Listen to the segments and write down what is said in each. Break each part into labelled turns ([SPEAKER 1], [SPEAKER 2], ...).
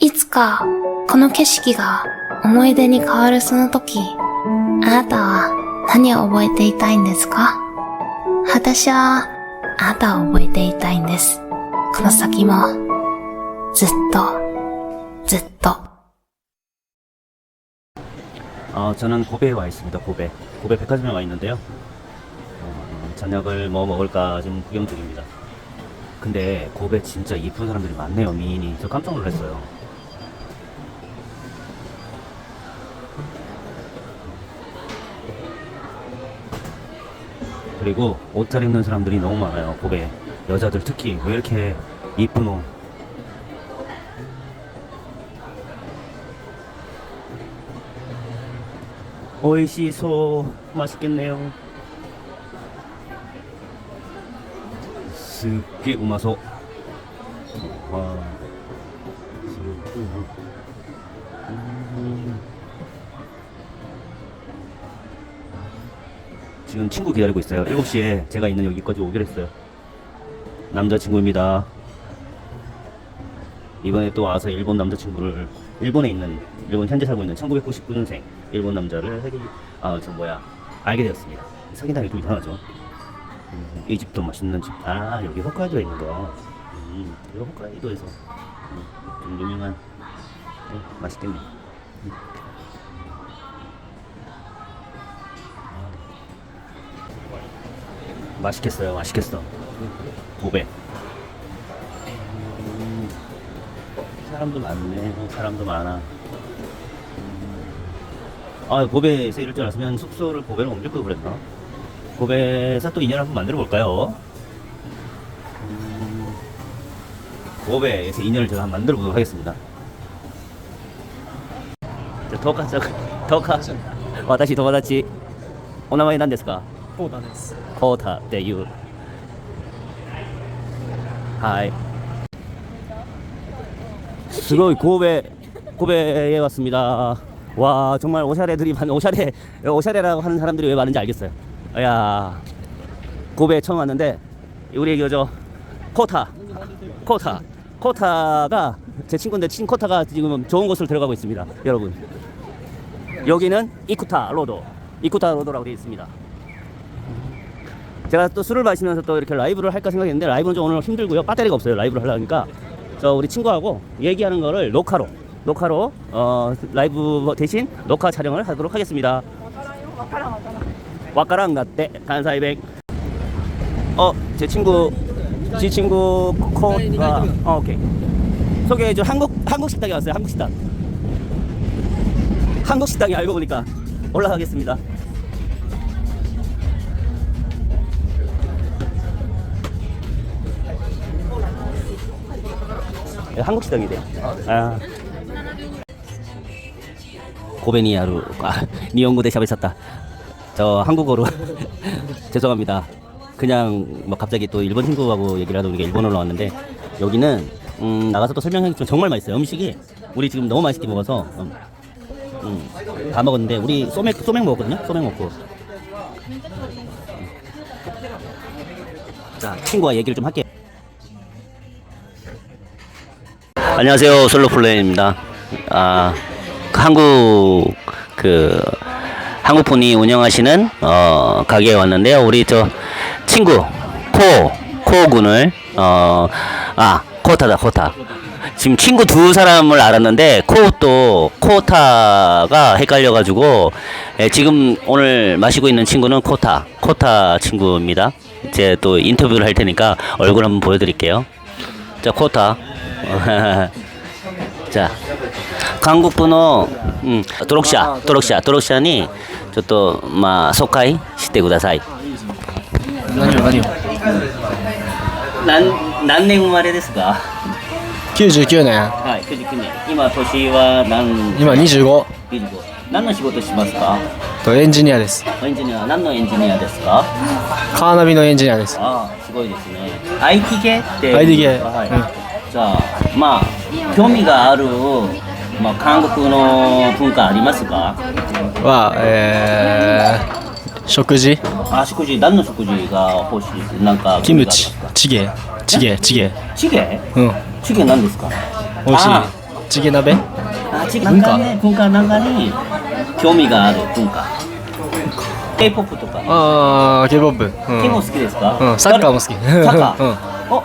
[SPEAKER 1] いつか、この景色が思い出に変わるその時、あなたは何を覚えていたいんですか私は、あなたを覚えていたいんです。この先も、ずっと、ずっと。
[SPEAKER 2] 어, 저는 고베에 와 있습니다. 고베. 고베 백화점에 와 있는데요. 어, 저녁을 뭐 먹을까 지금 구경 중입니다. 근데 고베 진짜 이쁜 사람들이 많네요. 미인이. 저 깜짝 놀랐어요. 그리고 옷 잘 입는 사람들이 너무 많아요. 고베. 여자들 특히 왜 이렇게 이쁜 옷. 오이시소 맛있겠네요. 스게 우마소. 와. 지금 친구 기다리고 있어요. 7시에 제가 있는 여기까지 오기로 했어요. 남자친구입니다. 이번에 또 와서 일본 남자친구를 일본에 있는 일본 현재 살고 있는 1999년생 일본 남자를 해기 아저 뭐야 알게 되었습니다. 사귄다는 게좀 이상하죠. 음, 이 집도 맛있는 집. 아 여기 홋카이도에 있는 거. 음, 여기 홋카이도에서 음, 좀 유명한 음, 맛있겠네. 음. 맛있겠어요, 맛있겠어. 고백. 음, 사람도 많네. 사람도 많아. 아, 고베에서 이럴 줄 알았으면 숙소를 고베로 옮길 걸 그랬나? 고베에서 또 인연을 한번 만들어 볼까요? 음, 고베에서 인연을 제가 한번 만들어 보도록 하겠습니다. 자, 도카, 자, 도카. 私友達お名前何ですか
[SPEAKER 3] コーダです。
[SPEAKER 2] コータっていうはいすごい神戸神戸에 왔습니다 와 정말 오샤레들이 많 오샤레 오샤레라고 하는 사람들이 왜 많은지 알겠어요 야 고베 처음 왔는데 우리 그저 코타 코타 코타가 제 친구인데 친 코타가 지금 좋은 곳을 들어가고 있습니다 여러분 여기는 이쿠타 로도 이쿠타 로도라고 되어 있습니다 제가 또 술을 마시면서 또 이렇게 라이브를 할까 생각했는데 라이브는 좀 오늘 힘들고요. 배터리가 없어요. 라이브를 하려니까 저 우리 친구하고 얘기하는 거를 녹화로 녹화로 어 라이브 대신 녹화 촬영을 하도록 하겠습니다. 와까랑 같대 간사이백. 어 제 친구 지 친구 코가 어 오케이 소개해 줘 한국 한국 식당에 왔어요. 한국 식당. 한국 식당이 알고 보니까 올라가겠습니다. 한국 식당이래요. 아. 고베니아루 아, 니온고 대샵에 샀다. 저 한국어로 죄송합니다. 그냥 뭐 갑자기 또 일본 친구하고 얘기를 하다 보니까 일본어로 왔는데 여기는 음, 나가서 또 설명하기 정말 맛있어요. 음식이 우리 지금 너무 맛있게 먹어서 음, 음, 다 먹었는데 우리 소맥 소맥 먹었거든요. 소맥 먹고 자 친구와 얘기를 좀 할게 안녕하세요 솔로 플레이입니다. 아 한국 그 한국 분이 운영하시는 어 가게에 왔는데요. 우리 저 친구 코 코군을 어 아 코타다 코타. 지금 친구 두 사람을 알았는데 코또 코타가 헷갈려가지고 예, 지금 오늘 마시고 있는 친구는 코타 코타 친구입니다. 제또 인터뷰를 할 테니까 얼굴 한번 보여드릴게요. じゃあ、コータじゃあ、韓国の、うん、登録者、登録者、登録者に、ちょっと、まあ、疎開してください。
[SPEAKER 3] 何を何を
[SPEAKER 2] 何何年生まれですか
[SPEAKER 3] 99年
[SPEAKER 2] はい99年今年は何
[SPEAKER 3] 今2525
[SPEAKER 2] 25何の仕事しますか？
[SPEAKER 3] とエンジニアです。
[SPEAKER 2] エンジニア何のエンジニアですか？
[SPEAKER 3] カーナビのエンジニアです。
[SPEAKER 2] ああすごいですね。IT 系って
[SPEAKER 3] IT 系
[SPEAKER 2] はい、
[SPEAKER 3] うん。
[SPEAKER 2] じゃあまあ興味がある、まあ、韓国の文化ありますか？
[SPEAKER 3] は、えー、食事。
[SPEAKER 2] あ食事何の食事が欲しいなんか
[SPEAKER 3] キムチ、チゲ、チゲ、チゲ。
[SPEAKER 2] チゲ？
[SPEAKER 3] うん。
[SPEAKER 2] チゲ何ですか？
[SPEAKER 3] 美味しい。
[SPEAKER 2] あ
[SPEAKER 3] チゲ鍋？
[SPEAKER 2] あちなんかね文化なんかに興味がある文化。K-POP とか。
[SPEAKER 3] ああ K-POP うん。
[SPEAKER 2] 結構好きですか、
[SPEAKER 3] うん。サッカーも好き。
[SPEAKER 2] サッカー、
[SPEAKER 3] うん。
[SPEAKER 2] お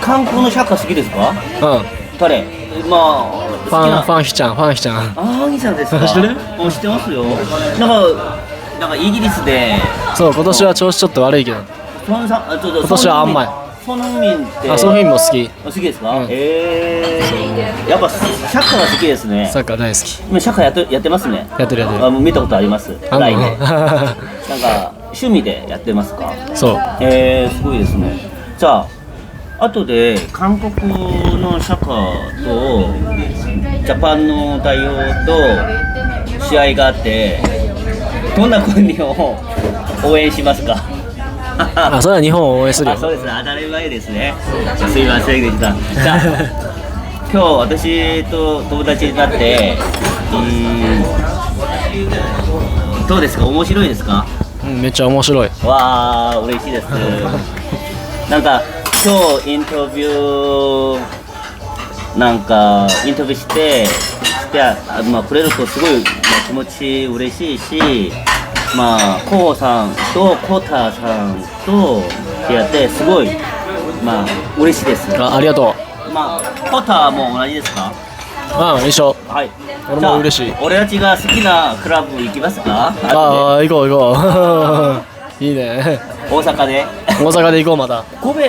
[SPEAKER 2] 韓国のサッカー好きですか？
[SPEAKER 3] うん。
[SPEAKER 2] 誰？まあ
[SPEAKER 3] ファンファンヒちゃんファンヒちゃん
[SPEAKER 2] ああギさんですか？
[SPEAKER 3] 知ってる？
[SPEAKER 2] もう知ってますよ。なんかなんかイギリスで。
[SPEAKER 3] そう今年は調子ちょっと悪いけど。今年はあんまり
[SPEAKER 2] ソンミンって
[SPEAKER 3] あそういう意味も好き
[SPEAKER 2] 好きですか、
[SPEAKER 3] うん。
[SPEAKER 2] え。えやっぱサッカーが好きですね。
[SPEAKER 3] サッカー大好き。
[SPEAKER 2] 今サッカーやってやってますね。
[SPEAKER 3] やってるやってる。
[SPEAKER 2] あもう見たことあります。
[SPEAKER 3] あ
[SPEAKER 2] ライブ。なん
[SPEAKER 3] の
[SPEAKER 2] か趣味でやってますか？
[SPEAKER 3] そう。
[SPEAKER 2] えー、すごいですね。じゃあ後で韓国のサッカーとジャパンの代表と試合があってどんな国を応援しますか？
[SPEAKER 3] あそれは日本を応援するよ。
[SPEAKER 2] あそうです。当たり前ですね。すいませんでした。今日私と友達になってうーんどうですか？面白いですか？
[SPEAKER 3] うんめっちゃ面白い。
[SPEAKER 2] わあ嬉しいです。なんか今日インタビューなんかインタビューしてしてあまあくれるとすごい、まあ、気持ち嬉しいしまあコウさんとコタさんとやってすごいまあ嬉しいです。
[SPEAKER 3] あありがと
[SPEAKER 2] まあコタも同じですか？
[SPEAKER 3] ううん一緒。
[SPEAKER 2] はい。
[SPEAKER 3] 俺も嬉しい。
[SPEAKER 2] じゃあ俺たちが好きなクラブ行きますか？
[SPEAKER 3] ああ行こう行こう。いいね。
[SPEAKER 2] 大阪で？
[SPEAKER 3] 大阪で行こうまた。
[SPEAKER 2] 神戸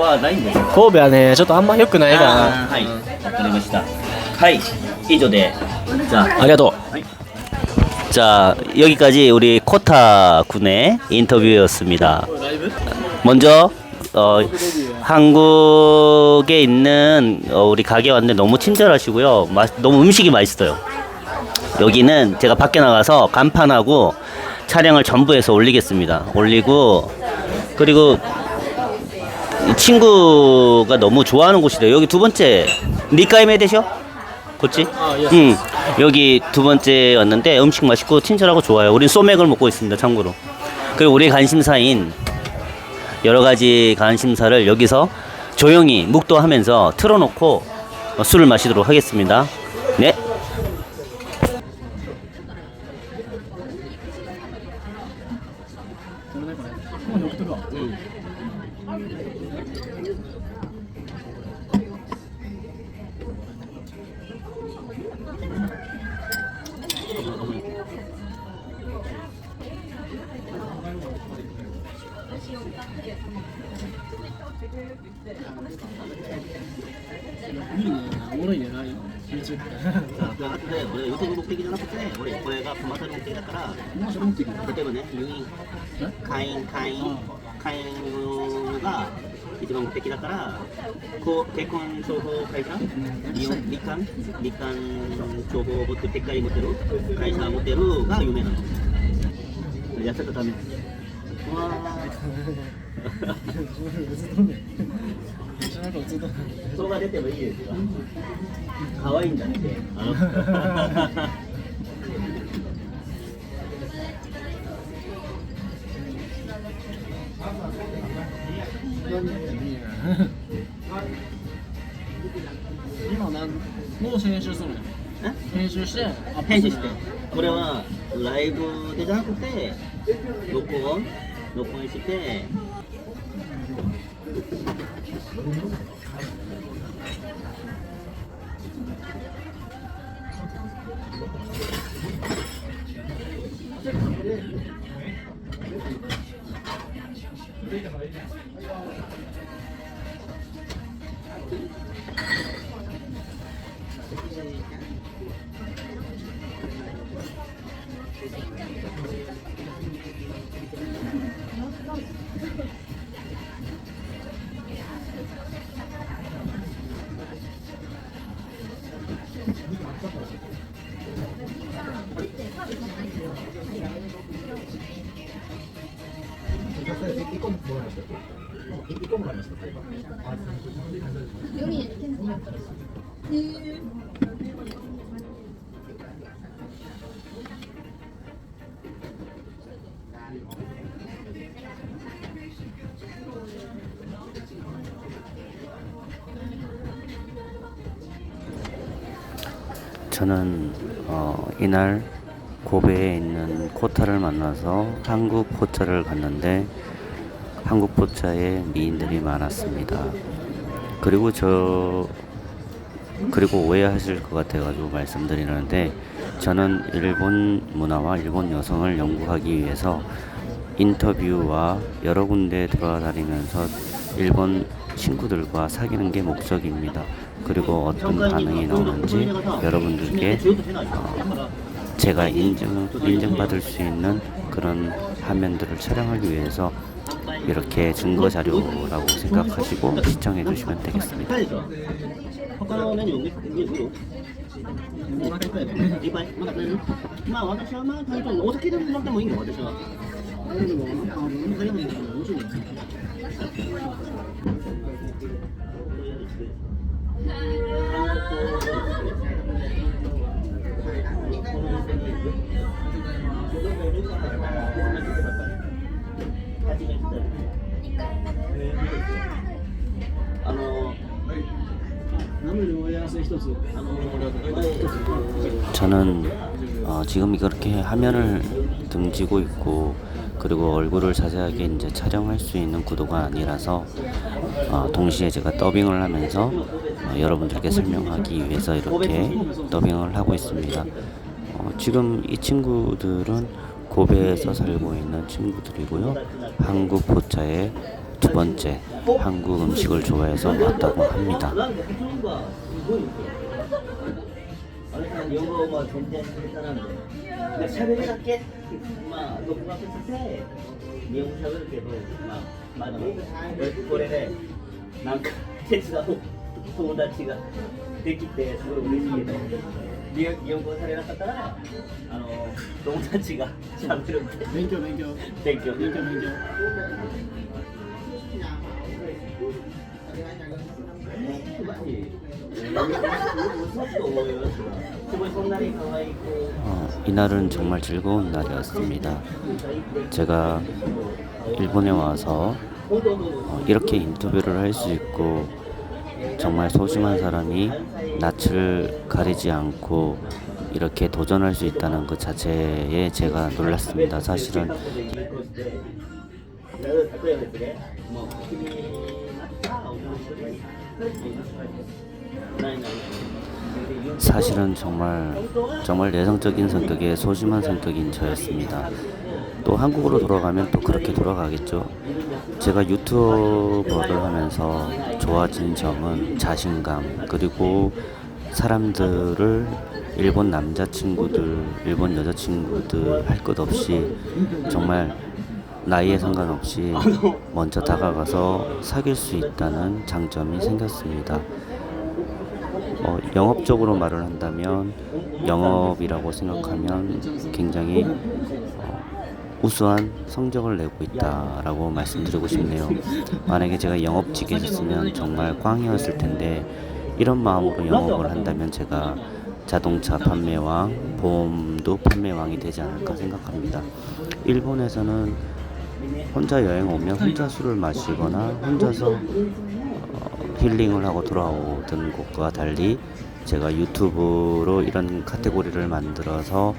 [SPEAKER 2] はないんですか？
[SPEAKER 3] 神戸はねちょっとあんま良くないかな。
[SPEAKER 2] あーはい、わかりました。はい、以上で、じゃ
[SPEAKER 3] あ。りがとう
[SPEAKER 2] 자 여기까지 우리 코타 군의 인터뷰였습니다. 먼저 어, 한국에 있는 어, 우리 가게 왔는데 너무 친절하시고요. 맛, 너무 음식이 맛있어요. 여기는 제가 밖에 나가서 간판하고 촬영을 전부 해서 올리겠습니다. 올리고 그리고 이 친구가 너무 좋아하는 곳이래요. 여기 두 번째 니까이메 되셔? 그렇지? 응. 여기 두 번째 왔는데 음식 맛있고 친절하고 좋아요. 우린 소맥을 먹고 있습니다. 참고로. 그리고 우리 관심사인 여러 가지 관심사를 여기서 조용히 묵도하면서 틀어놓고 어, 술을 마시도록 하겠습니다. 네. 結婚情報会社、日本理官、理官情報を持ってる？会社を持ってる？が有名なの。痩せたため。うわー。動画出てもいいですよ。可愛いんだって。
[SPEAKER 3] もう編集するの編集してア
[SPEAKER 2] 編集して。これはライブでじゃなくて録音？録音して。 여기 이렇게 생겼더라고 요.
[SPEAKER 4] 저는 어, 이날 고베에 있는 코타를 만나서 한국 포차를 갔는데 한국 포차에 미인들이 많았습니다. 그리고 저 그리고 오해하실 것 같아가지고 말씀드리는데 저는 일본 문화와 일본 여성을 연구하기 위해서 인터뷰와 여러 군데 돌아다니면서 일본 친구들과 사귀는 게 목적입니다. 그리고 어떤 반응이 나오는지 여러분들께 어, 제가 인정 인정받을 수 있는 그런 화면들을 촬영하기 위해서 이렇게 증거 자료라고 생각하시고 시청해 주시면 되겠습니다. 저는 어, 지금 이렇게 화면을 등지고 있고 그리고 얼굴을 자세하게 이제 촬영할 수 있는 구도가 아니라서 어, 동시에 제가 더빙을 하면서 어, 여러분들께 설명하기 위해서 이렇게 더빙을 하고 있습니다. 어, 지금 이 친구들은 고베에서 살고 있는 친구들이고요. 한국 포차의 두 번째 한국 음식을 좋아해서 왔다고 합니다.
[SPEAKER 2] なんか普通はすごいんですよあ全然下手なんでで喋るだけまあ独学して日本語喋るけどまあまあでもこれでなんか手伝う友達ができてすごい嬉しいけど日本日本語されなかったらあの友達が喋るんで
[SPEAKER 3] 勉強。勉強
[SPEAKER 2] 勉強。
[SPEAKER 3] 勉強勉強。
[SPEAKER 2] すごいそんなに可愛い子
[SPEAKER 4] 어, 이날은 정말 즐거운 날이었습니다. 제가 일본에 와서 어, 이렇게 인터뷰를 할 수 있고 정말 소심한 사람이 낯을 가리지 않고 이렇게 도전할 수 있다는 것 자체에 제가 놀랐습니다. 사실은 사실은 정말 정말 내성적인 성격의 소심한 성격인 저였습니다. 또 한국으로 돌아가면 또 그렇게 돌아가겠죠. 제가 유튜버를 하면서 좋아진 점은 자신감 그리고 사람들을 일본 남자친구들, 일본 여자친구들 할 것 없이 정말 나이에 상관없이 먼저 다가가서 사귈 수 있다는 장점이 생겼습니다. 어, 영업적으로 말을 한다면 영업이라고 생각하면 굉장히 어, 우수한 성적을 내고 있다라고 말씀드리고 싶네요. 만약에 제가 영업직에 있었으면 정말 꽝이었을 텐데 이런 마음으로 영업을 한다면 제가 자동차 판매왕, 보험도 판매왕이 되지 않을까 생각합니다. 일본에서는 혼자 여행 오면 혼자 술을 마시거나 혼자서 어, 힐링을 하고 돌아오던 곳과 달리 제가 유튜브로 이런 카테고리를 만들어서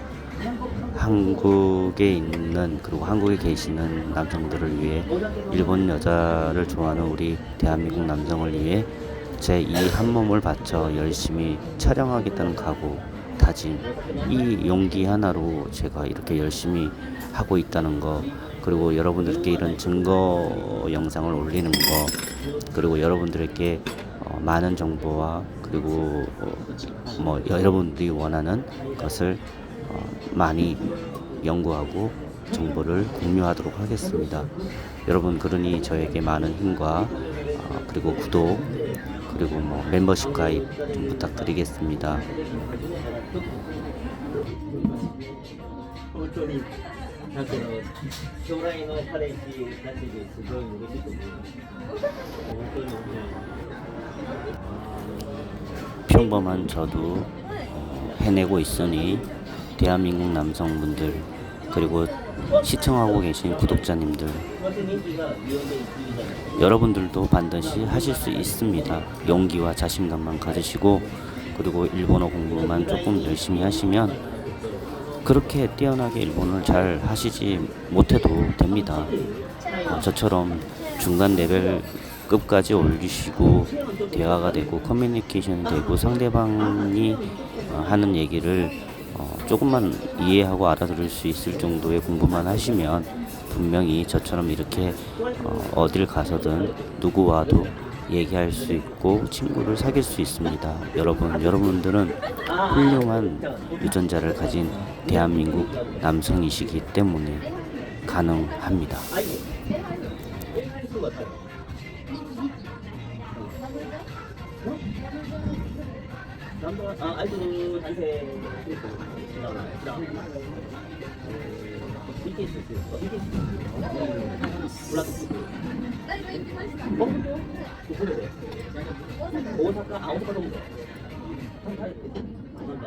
[SPEAKER 4] 한국에 있는 그리고 한국에 계시는 남성들을 위해 일본 여자를 좋아하는 우리 대한민국 남성을 위해 제 이 한 몸을 바쳐 열심히 촬영하겠다는 각오 다짐 이 용기 하나로 제가 이렇게 열심히 하고 있다는 거 그리고 여러분들께 이런 증거 영상을 올리는 거 그리고 여러분들에게 어, 많은 정보와 그리고 어, 뭐 여러분들이 원하는 것을 어, 많이 연구하고 정보를 공유하도록 하겠습니다. 여러분 그러니 저에게 많은 힘과 어, 그리고 구독 그리고 뭐 멤버십 가입 좀 부탁드리겠습니다.
[SPEAKER 2] 本当になんていうの将来の彼氏たちですごい嬉しいと思います本当にね
[SPEAKER 4] 평범한 저도 어, 해내고 있으니 대한민국 남성분들 그리고 시청하고 계신 구독자님들
[SPEAKER 2] 私人気が4年1位じゃない
[SPEAKER 4] 여러분들도 반드시 하실 수 있습니다. 용기와 자신감만 가지시고 그리고 일본어 공부만 조금 열심히 하시면 그렇게 뛰어나게 일본어를 잘 하시지 못해도 됩니다. 어, 저처럼 중간 레벨 급까지 올리시고 대화가 되고 커뮤니케이션이 되고 상대방이 어, 하는 얘기를 어, 조금만 이해하고 알아들을 수 있을 정도의 공부만 하시면 분명히 저처럼 이렇게 어, 어딜 가서든 누구와도 얘기할 수 있고 친구를 사귈 수 있습니다. 여러분, 여러분들은 훌륭한 유전자를 가진 대한민국 남성이시기 때문에 가능합니다.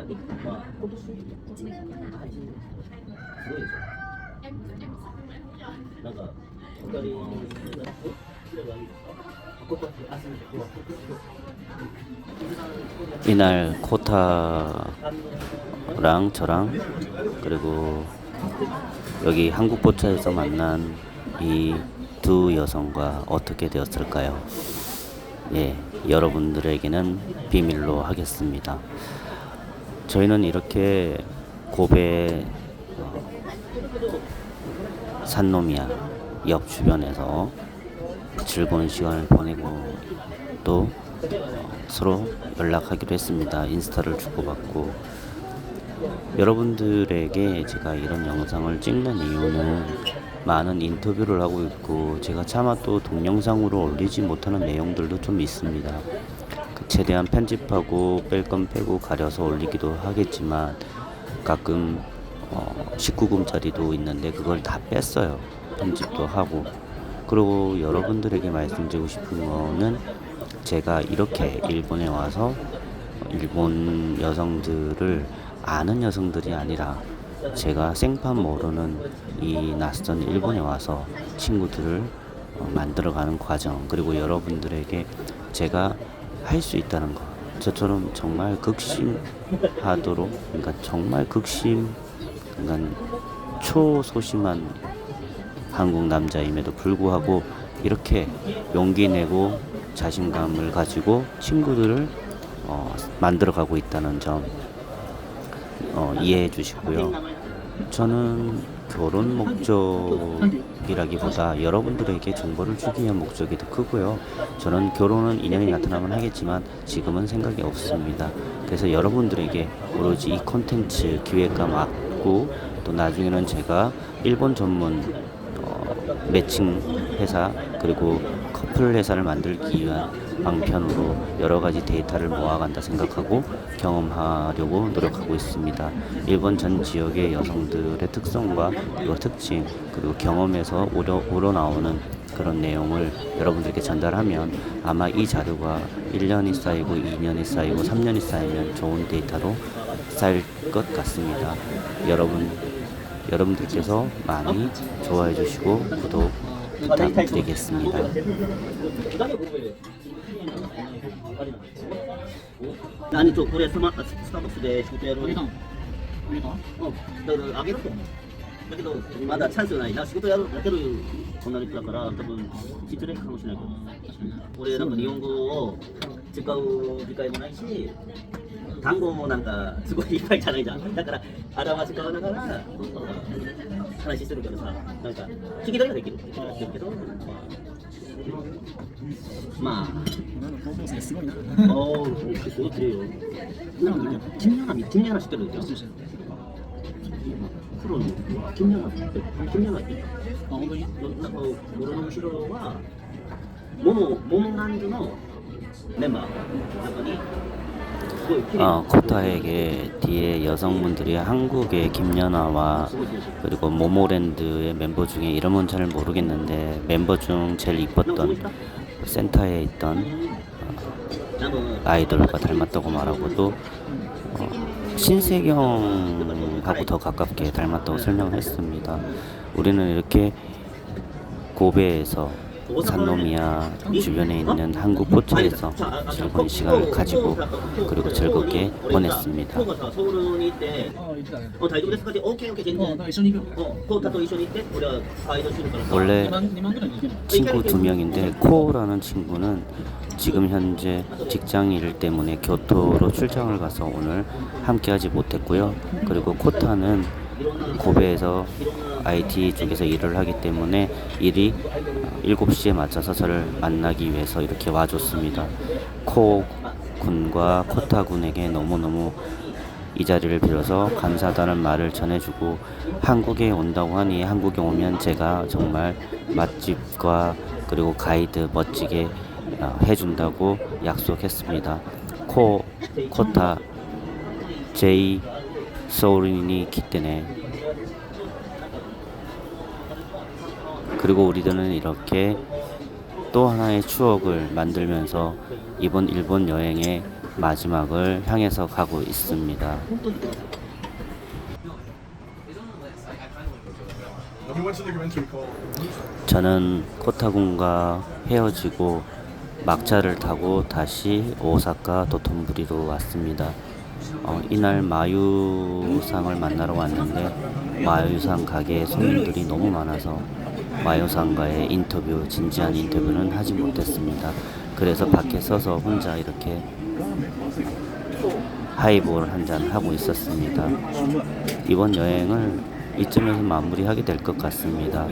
[SPEAKER 2] 아, 아이돌 단체 BTS 어, BTS 블락스 어? 그거래 오사카 아 오사카 동부 뭔가 막 포토스 아 지금すごいでしょなんか二人ここあすみません
[SPEAKER 4] 이날 코타랑 저랑 그리고 여기 한국포차에서 만난 이 두 여성과 어떻게 되었을까요? 예, 여러분들에게는 비밀로 하겠습니다. 저희는 이렇게 고베 어, 산노미야 역 주변에서 즐거운 시간을 보내고 또 어, 서로 연락하기로 했습니다. 인스타를 주고받고 여러분들에게 제가 이런 영상을 찍는 이유는 많은 인터뷰를 하고 있고 제가 차마 또 동영상으로 올리지 못하는 내용들도 좀 있습니다. 그 최대한 편집하고 뺄 건 빼고 가려서 올리기도 하겠지만 가끔 어, 19금짜리도 있는데 그걸 다 뺐어요. 편집도 하고 그리고 여러분들에게 말씀드리고 싶은 거는 제가 이렇게 일본에 와서 일본 여성들을 아는 여성들이 아니라 제가 생판 모르는 이 낯선 일본에 와서 친구들을 어, 만들어가는 과정 그리고 여러분들에게 제가 할 수 있다는 것 저처럼 정말 극심하도록 그러니까 정말 극심 그러니까 초소심한 한국 남자임에도 불구하고 이렇게 용기 내고 자신감을 가지고 친구들을 어, 만들어가고 있다는 점 어, 이해해 주시고요. 저는 결혼 목적이라기보다 여러분들에게 정보를 주기 위한 목적이 더 크고요. 저는 결혼은 인연이 나타나면 하겠지만 지금은 생각이 없습니다. 그래서 여러분들에게 오로지 이 콘텐츠 기획과 맡고 또 나중에는 제가 일본 전문 어, 매칭 회사 그리고 커플 회사를 만들기 위한 방편으로 여러 가지 데이터를 모아간다 생각하고 경험하려고 노력하고 있습니다. 일본 전 지역의 여성들의 특성과 그리고 특징 그리고 경험에서 우러, 우러나오는 그런 내용을 여러분들께 전달하면 아마 이 자료가 1년이 쌓이고 2년이 쌓이고 3년이 쌓이면 좋은 데이터로 쌓일 것 같습니다. 여러분 여러분들께서 많이 좋아해 주시고 구독 부탁드리겠습니다.
[SPEAKER 2] 何とこれスマスターバックスで仕事やろう。
[SPEAKER 3] あげたのあげた
[SPEAKER 2] うん。だかあげると。だけど、まだチャンスないな。仕事やるやってる女の子だから、多分失礼かもしれないけど。俺、なんか日本語を使う理解もないし、単語もなんかすごいいっぱいじゃないじゃん。だから、あ表し使わながら、話してるけどさ、なんか、聞き取りができるって言っけど、
[SPEAKER 3] 今の高校生すごいな
[SPEAKER 2] ああ、すごい綺麗よ。なんかね、君の花、君の花知ってるじゃん。黒の、君の花って、君の花って。
[SPEAKER 3] あ本当に
[SPEAKER 2] なんか、俺の後ろは、モモ、モモランドのメンバーの中に、
[SPEAKER 4] 어, 코타에게 뒤에 여성분들이 한국의 김연아와 그리고 모모랜드의 멤버 중에 이름은 잘 모르겠는데 멤버 중 제일 이뻤던 센터에 있던
[SPEAKER 2] 어,
[SPEAKER 4] 아이돌과 닮았다고 말하고도 어, 신세경하고 더 가깝게 닮았다고 설명을 했습니다. 우리는 이렇게 고베에서 산놈이야 주변에 있는 한국 포차에서 즐거운 시간을 가지고 그리고 즐겁게 보냈습니다. 원래 친구 두 명인데 코라는 친구는 지금 현재 직장 일 때문에 교토로 출장을 가서 오늘 함께하지 못했고요. 그리고 코타는 고베에서 IT 쪽에서 일을 하기 때문에 일이 7시에 맞춰서 저를 만나기 위해서 이렇게 와줬습니다. 코 군과 코타 군에게 너무너무 이 자리를 빌어서 감사하다는 말을 전해주고 한국에 온다고 하니 한국에 오면 제가 정말 맛집과 그리고 가이드 멋지게 어, 해준다고 약속했습니다. 코 코타 제이 소울인이 기때네 그리고 우리들은 이렇게 또 하나의 추억을 만들면서 이번 일본 여행의 마지막을 향해서 가고 있습니다. 저는 코타군과 헤어지고 막차를 타고 다시 오사카 도톤부리로 왔습니다. 어, 이날 마유상을 만나러 왔는데 마유상 가게에 손님들이 너무 많아서 마유상과의 인터뷰, 진지한 인터뷰는 하지 못했습니다. 그래서 밖에 서서 혼자 이렇게 하이볼 한잔 하고 있었습니다. 이번 여행을 이쯤에서 마무리하게 될 것 같습니다.